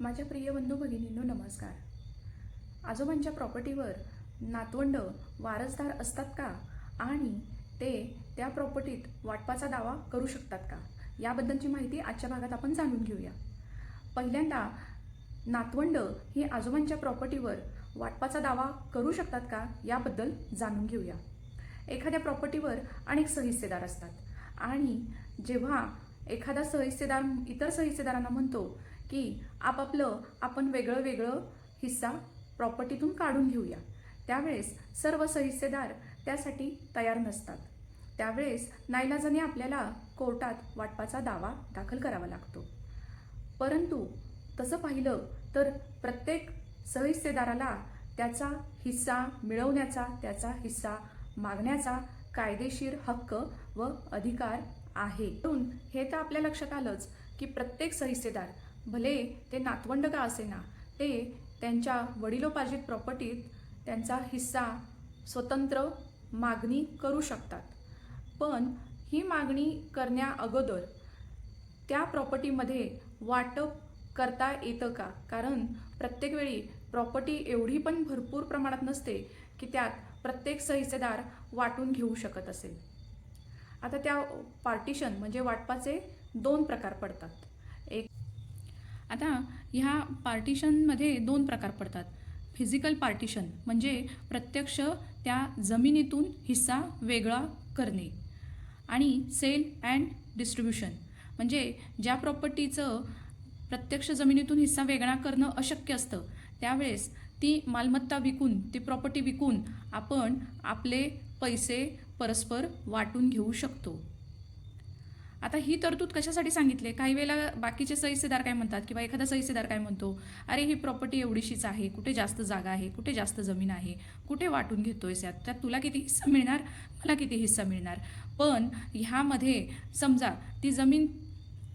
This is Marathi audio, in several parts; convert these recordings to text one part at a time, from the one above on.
माझ्या प्रिय बंधू भगिनींनो नमस्कार. आजोबांच्या प्रॉपर्टीवर नातवंड वारसदार असतात का? आणि ते त्या प्रॉपर्टीत वाटपाचा दावा करू शकतात का? याबद्दलची माहिती आजच्या भागात आपण जाणून घेऊया. पहिल्यांदा नातवंड ही आजोबांच्या प्रॉपर्टीवर वाटपाचा दावा करू शकतात का? याबद्दल जाणून घेऊया. एखाद्या प्रॉपर्टीवर अनेक सहिस्सेदार असतात. आणि जेव्हा एखादा सहिस्सेदार इतर सहिस्सेदारांना म्हणतो की आपापलं आपण वेगळं वेगळं हिस्सा प्रॉपर्टीतून काढून घेऊया. त्यावेळेस सर्व सहिस्सेदार त्यासाठी तयार नसतात. त्यावेळेस नाईलाजाने आपल्याला कोर्टात वाटपाचा दावा दाखल करावा लागतो. परंतु तसं पाहिलं तर प्रत्येक सहिस्सेदाराला त्याचा हिस्सा मिळवण्याचा त्याचा हिस्सा मागण्याचा कायदेशीर हक्क व अधिकार आहे. म्हणून हे तर आपल्या लक्षात आलंच की प्रत्येक सहिस्सेदार भले ते नातवंड का असेना ते त्यांच्या वडिलोपार्जित प्रॉपर्टीत त्यांचा हिस्सा स्वतंत्र मागणी करू शकतात. पण ही मागणी करण्या अगोदर त्या प्रॉपर्टीमध्ये वाटप करता येतं का? कारण प्रत्येक वेळी प्रॉपर्टी एवढी पण भरपूर प्रमाणात नसते की त्यात प्रत्येक सहिस्सेदार वाटून घेऊ शकत असेल. आता त्या पार्टिशन म्हणजे वाटपाचे दोन प्रकार पडतात. एक आता ह्या पार्टिशनमध्ये दोन प्रकार पडतात. फिजिकल पार्टिशन म्हणजे प्रत्यक्ष त्या जमिनीतून हिस्सा वेगळा करणे आणि सेल अँड डिस्ट्रीब्युशन म्हणजे ज्या प्रॉपर्टीचं प्रत्यक्ष जमिनीतून हिस्सा वेगळा करणं अशक्य असतं त्यावेळेस ती मालमत्ता विकून ती प्रॉपर्टी विकून आपण आपले पैसे परस्पर वाटून घेऊ शकतो. आता ही तरतूद कशासाठी सांगितले काही वेळेला बाकीचे सहिस्सेदार काय म्हणतात? किंवा एखादा सहिस्सेदार काय म्हणतो? अरे ही प्रॉपर्टी एवढीशीच आहे. कुठे जास्त जागा आहे? कुठे जास्त जमीन आहे? कुठे वाटून घेतोयस यात त्यात तुला किती हिस्सा मिळणार? मला किती हिस्सा मिळणार? पण ह्यामध्ये समजा ती जमीन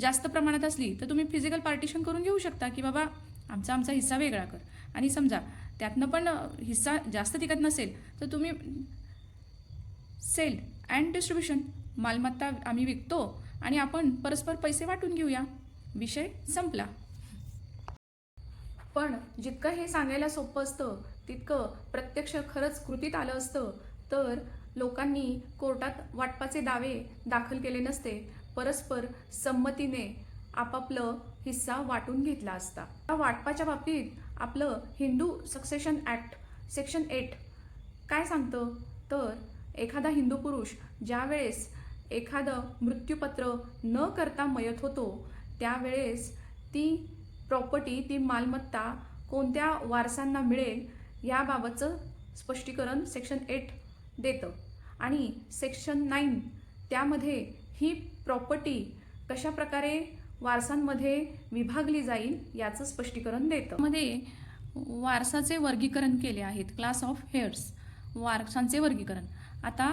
जास्त प्रमाणात असली तर तुम्ही फिजिकल पार्टिशन करून घेऊ शकता की बाबा आमचा आमचा हिस्सा वेगळा कर. आणि समजा त्यातनं पण हिस्सा जास्त तिकत नसेल तर तुम्ही सेल अँड डिस्ट्रीब्युशन मालमत्ता आम्ही विकतो आणि आपण परस्पर पैसे वाटून घेऊया. विषय संपला. पण जितकं हे सांगायला सोपं असतं तितकं प्रत्यक्ष खरंच कृतीत आलं असतं. तर लोकांनी कोर्टात वाटपाचे दावे दाखल केले नसते. परस्पर संमतीने आपापलं हिस्सा वाटून घेतला असता. या वाटपाच्या बाबतीत आपलं Hindu succession act section eight काय सांगतं? तर एखादा हिंदू पुरुष ज्यावेळेस एखादं मृत्यूपत्र न करता मयत होतो त्यावेळेस ती प्रॉपर्टी ती मालमत्ता कोणत्या वारसांना मिळेल याबाबतचं स्पष्टीकरण सेक्शन एट देतं. आणि सेक्शन नाईन त्यामध्ये ही प्रॉपर्टी कशा प्रकारे वारसांमध्ये विभागली जाईल याचं स्पष्टीकरण देतं. मध्ये वारसाचे वर्गीकरण केले आहेत क्लास ऑफ हेअर्स वारसांचे वर्गीकरण. आता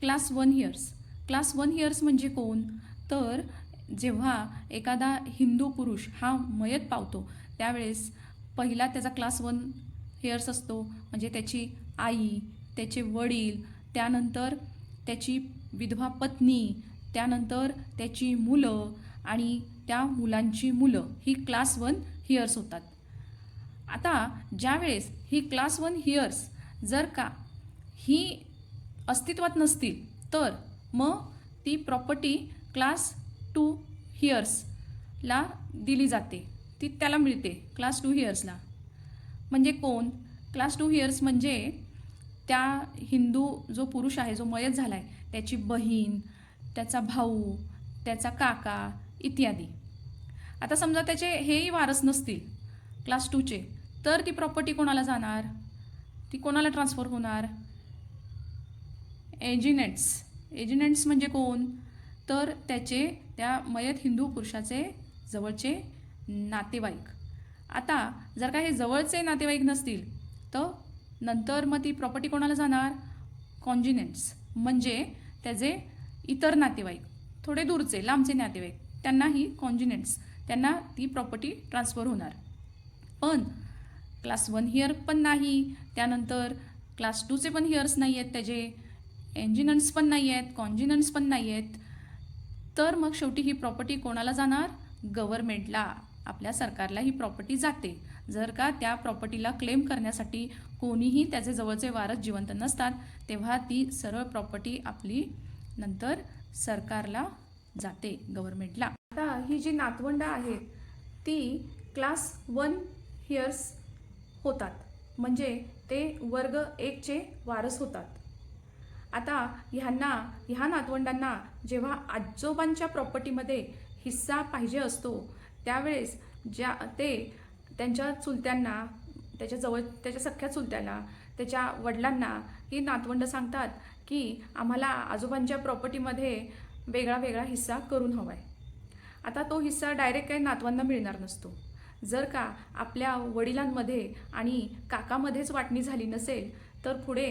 class one heirs class one heirs म्हणजे कोण? तर जेव्हा एखादा हिंदू पुरुष हा मयत पावतो त्यावेळेस पहिला त्याचा क्लास वन हेअर्स असतो. म्हणजे त्याची आई त्याचे वडील त्यानंतर त्याची विधवा पत्नी त्यानंतर त्याची मुलं आणि त्या मुलांची मुलं ही क्लास वन हिअर्स होतात. आता ज्यावेळेस ही क्लास वन हिअर्स जर का ही अस्तित्वात नसतील तर मग ती प्रॉपर्टी क्लास टू हिअर्सला दिली जाते. ती त्याला मिळते क्लास टू हिअर्सला म्हणजे कोण? क्लास टू हिअर्स म्हणजे त्या हिंदू जो पुरुष आहे जो मयत झाला आहे त्याची बहीण त्याचा भाऊ त्याचा काका इत्यादी. आता समजा त्याचे हेही वारस नसतील क्लास टूचे तर ती प्रॉपर्टी कोणाला जाणार? ती कोणाला ट्रान्सफर होणार? एजिनेट्स एजिनेट्स म्हणजे कोण? तर त्याचे त्या मयत हिंदू पुरुषाचे जवळचे नातेवाईक. आता जर का हे जवळचे नातेवाईक नसतील तर नंतर मग ती प्रॉपर्टी कोणाला जाणार? कॉन्जिनेंट्स म्हणजे त्याचे इतर नातेवाईक. थोडे दूरचे लांबचे नातेवाईक. त्यांनाही कॉन्जिनेंट्स त्यांना ती प्रॉपर्टी ट्रान्सफर होणार. पण क्लास वन हिअर पण नाही. त्यानंतर क्लास टूचे पण हिअर्स नाही आहेत त्याचे. एन्जिनन्स पण नाही आहेत कॉन्जिनन्स पण नाही आहेत तर मग शेवटी ही प्रॉपर्टी कोणाला जाणार? गव्हर्मेंटला आपल्या सरकारला ही प्रॉपर्टी जाते. जर का त्या प्रॉपर्टीला क्लेम करण्यासाठी कोणीही त्याचे जवळचे वारस जिवंत नसतात तेव्हा ती सरळ प्रॉपर्टी आपली नंतर सरकारला जाते गव्हर्मेंटला आता ही जी नातवंड आहेत ती क्लास वन हियर्स होतात. म्हणजे ते वर्ग एकचे वारस होतात. आता ह्यांना ह्या नातवंडांना जेव्हा आजोबांच्या प्रॉपर्टीमध्ये हिस्सा पाहिजे असतो त्यावेळेस ज्या ते त्यांच्या चुलत्यांना त्याच्याजवळ त्याच्या सख्ख्या चुलत्याला त्याच्या वडिलांना ही नातवंड सांगतात की आम्हाला आजोबांच्या प्रॉपर्टीमध्ये वेगळा वेगळा हिस्सा करून हवा आहे आता तो हिस्सा डायरेक्ट काही नातवांना मिळणार नसतो. जर का आपल्या वडिलांमध्ये आणि काकामध्येच वाटणी झाली नसेल तर पुढे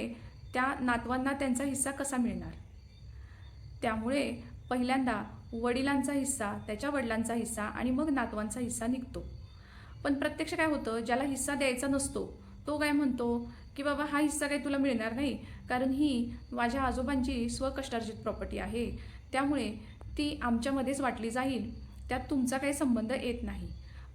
त्या नातवांना त्यांचा हिस्सा कसा मिळणार? त्यामुळे पहिल्यांदा वडिलांचा हिस्सा त्याच्या वडिलांचा हिस्सा आणि मग नातवांचा हिस्सा निघतो. पण प्रत्यक्ष काय होतं ज्याला हिस्सा द्यायचा नसतो तो काय म्हणतो की बाबा हा हिस्सा काही तुला मिळणार नाही कारण ही माझ्या आजोबांची स्वकष्टार्जित प्रॉपर्टी आहे. त्यामुळे ती आमच्यामध्येच वाटली जाईल. त्यात तुमचा काही संबंध येत नाही.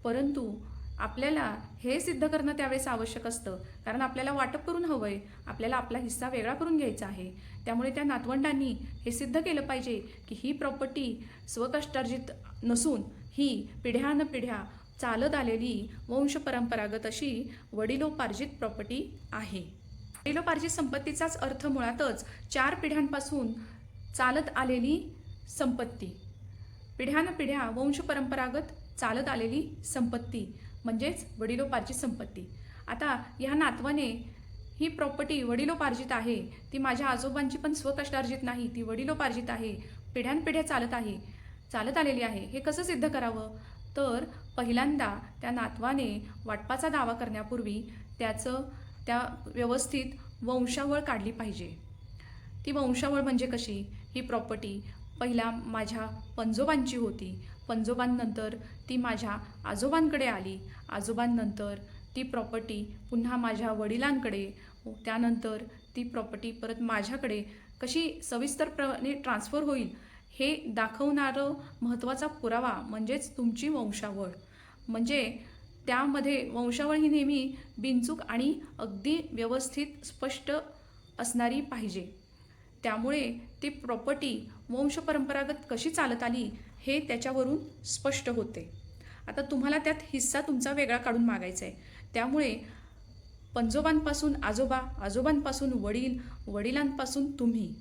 परंतु आपल्याला हे सिद्ध करणं त्यावेळेस आवश्यक असतं. कारण आपल्याला वाटप करून हवं आहे आपल्याला आपला हिस्सा वेगळा करून घ्यायचा आहे. त्यामुळे त्या नातवंडांनी हे सिद्ध केलं पाहिजे की ही प्रॉपर्टी स्वकष्टार्जित नसून ही पिढ्यान पिढ्या चालत आलेली वंशपरंपरागत अशी वडिलोपार्जित प्रॉपर्टी आहे. वडिलोपार्जित संपत्तीचाच अर्थ मुळातच चार पिढ्यांपासून चालत आलेली संपत्ती. पिढ्यानपिढ्या वंशपरंपरागत चालत आलेली संपत्ती. म्हणजेच वडिलोपार्जित संपत्ती. आता ह्या नातवाने ही प्रॉपर्टी वडिलोपार्जित आहे ती माझ्या आजोबांची पण स्वकष्टार्जित नाही ती वडिलोपार्जित आहे पिढ्यानपिढ्या चालत आहे चालत आलेली आहे. हे कसं सिद्ध करावं? तर पहिल्यांदा त्या नातवाने वाटपाचा दावा करण्यापूर्वी त्याचं त्या व्यवस्थित वंशावळ काढली पाहिजे. ती वंशावळ म्हणजे कशी? ही प्रॉपर्टी पहिला माझ्या पंजोबांची होती. पंजोबांनंतर ती माझ्या आजोबांकडे आली. आजोबांनंतर ती प्रॉपर्टी पुन्हा माझ्या वडिलांकडे त्यानंतर ती प्रॉपर्टी परत माझ्याकडे. कशी सविस्तरपणे ट्रान्स्फर होईल हे दाखवणारं महत्त्वाचा पुरावा म्हणजेच तुमची वंशावळ. म्हणजे त्यामध्ये वंशावळ ही नेहमी बिनचूक आणि अगदी व्यवस्थित स्पष्ट असणारी पाहिजे. त्यामुळे ती प्रॉपर्टी वंशपरंपरागत कशी चालत आली हे त्याच्यावरून स्पष्ट होते. आता तुम्हाला त्यात हिस्सा तुमचा वेगळा काढून मागायचा आहे. त्यामुळे पंजोबांपासून आजोबा आजोबांपासून वडील वडिलांपासून तुम्ही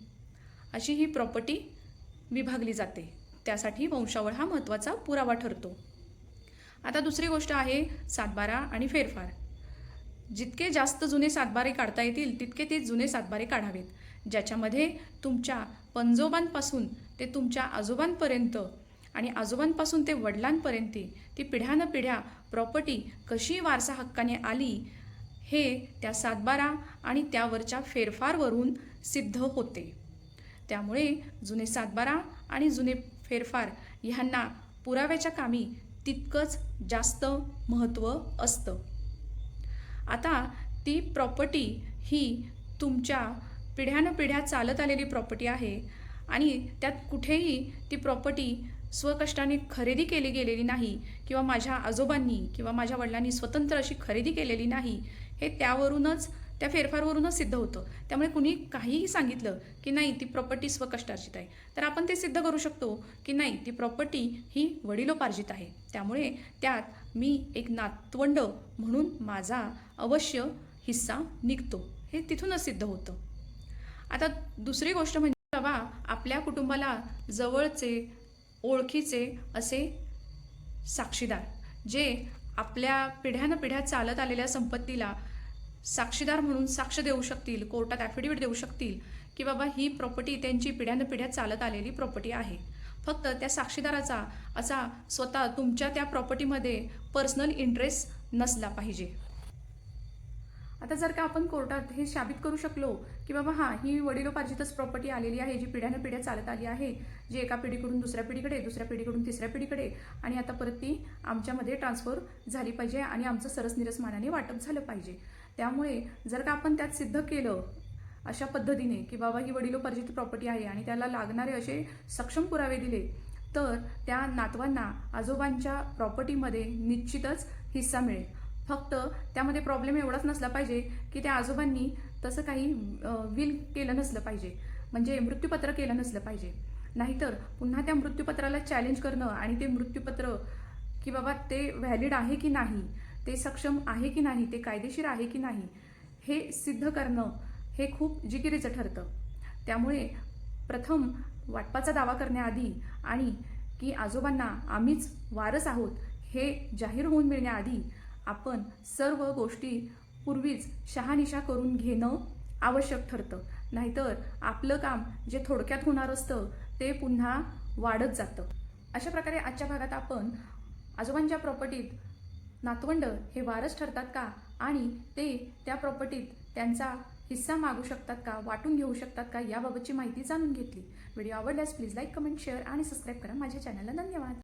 अशी ही प्रॉपर्टी विभागली जाते. त्यासाठी वंशावळ हा महत्त्वाचा पुरावा ठरतो. आता दुसरी गोष्ट आहे सातबारा आणि फेरफार. जितके जास्त जुने सातबारे काढता येतील तितके ते जुने सातबारे काढावेत. ज्याच्यामध्ये तुमच्या पंजोबांपासून ते तुमच्या आजोबांपर्यंत आणि आजोबांपासून ते वडिलांपर्यंत ती पिढ्यानं पिढ्या प्रॉपर्टी कशी वारसा हक्काने आली हे त्या सातबारा आणि त्यावरच्या फेरफारवरून सिद्ध होते. त्यामुळे जुने सातबारा आणि जुने फेरफार ह्यांना पुराव्याच्या कामी तितकंच जास्त महत्त्व असतं. आता ती प्रॉपर्टी ही तुमच्या पिढ्यानं पिढ्या चालत आलेली प्रॉपर्टी आहे आणि त्यात कुठेही ती प्रॉपर्टी स्वकष्टाने खरेदी केली गेलेली नाही किंवा माझ्या आजोबांनी किंवा माझ्या वडिलांनी स्वतंत्र अशी खरेदी केलेली नाही हे त्यावरूनच त्या फेरफारवरूनच सिद्ध होतं. त्यामुळे कुणी काहीही सांगितलं की नाही ती प्रॉपर्टी स्वकष्टार्जित आहे. तर आपण ते सिद्ध करू शकतो की नाही ती प्रॉपर्टी ही वडिलोपार्जित आहे. त्यामुळे त्यात मी एक नातवंड म्हणून माझा अवश्य हिस्सा निघतो. हे तिथूनच सिद्ध होतं. आता दुसरी गोष्ट म्हणजे बाबा आपल्या कुटुंबाला जवळचे ओळखीचे असे साक्षीदार जे आपल्या पिढ्यानं पिढ्या चालत आलेल्या संपत्तीला साक्षीदार म्हणून साक्ष देऊ शकतील कोर्टात ॲफिडेविट देऊ शकतील की बाबा ही प्रॉपर्टी त्यांची पिढ्यानं पिढ्या चालत आलेली प्रॉपर्टी आहे. फक्त त्या साक्षीदाराचा असा स्वतः तुमच्या त्या प्रॉपर्टीमध्ये पर्सनल इंटरेस्ट नसला पाहिजे. आता जर का आपण कोर्टात हे साबित करू शकलो की बाबा हां ही वडिलोपार्जितच प्रॉपर्टी आलेली आहे जी पिढ्यानं पिढ्या चालत आली आहे जी एका पिढीकडून दुसऱ्या पिढीकडे दुसऱ्या पिढीकडून तिसऱ्या पिढीकडे आणि आता परत ती आमच्यामध्ये ट्रान्सफर झाली पाहिजे आणि आमचं सरसनिरस मानाने वाटप झालं पाहिजे. त्यामुळे जर का आपण त्यात सिद्ध केलं अशा पद्धतीने की बाबा ही वडिलोपार्जित प्रॉपर्टी आहे आणि त्याला लागणारे असे सक्षम पुरावे दिले तर त्या नातवांना आजोबांच्या प्रॉपर्टीमध्ये निश्चितच हिस्सा मिळेल. फक्त त्यामध्ये प्रॉब्लेम एवढाच नसला पाहिजे की त्या आजोबांनी तसं काही विल केलं नसलं पाहिजे. म्हणजे मृत्यूपत्र केलं नसलं पाहिजे. नाहीतर पुन्हा त्या मृत्यूपत्राला चॅलेंज करणं आणि ते मृत्यूपत्र की बाबा ते व्हॅलिड आहे की नाही ते सक्षम आहे की नाही ते कायदेशीर आहे की नाही हे सिद्ध करणं हे खूप जिकिरीचं ठरतं. त्यामुळे प्रथम वाटपाचा दावा करण्याआधी आणि की आजोबांना आम्हीच वारस आहोत हे जाहीर होऊन मिळण्याआधी आपण सर्व गोष्टी पूर्वीच शहानिशा करून घेणं आवश्यक ठरतं. नाहीतर आपलं काम जे थोडक्यात होणार असतं ते पुन्हा वाढत जातं. अशा प्रकारे आजच्या भागात आपण आजोबांच्या प्रॉपर्टीत नातवंड हे वारस ठरतात का आणि ते त्या प्रॉपर्टीत त्यांचा हिस्सा मागू शकतात का वाटून घेऊ शकतात का याबाबतची माहिती जाणून घेतली. व्हिडिओ आवडल्यास प्लीज लाईक कमेंट शेअर आणि सबस्क्राईब करा. माझ्या चॅनलला धन्यवाद.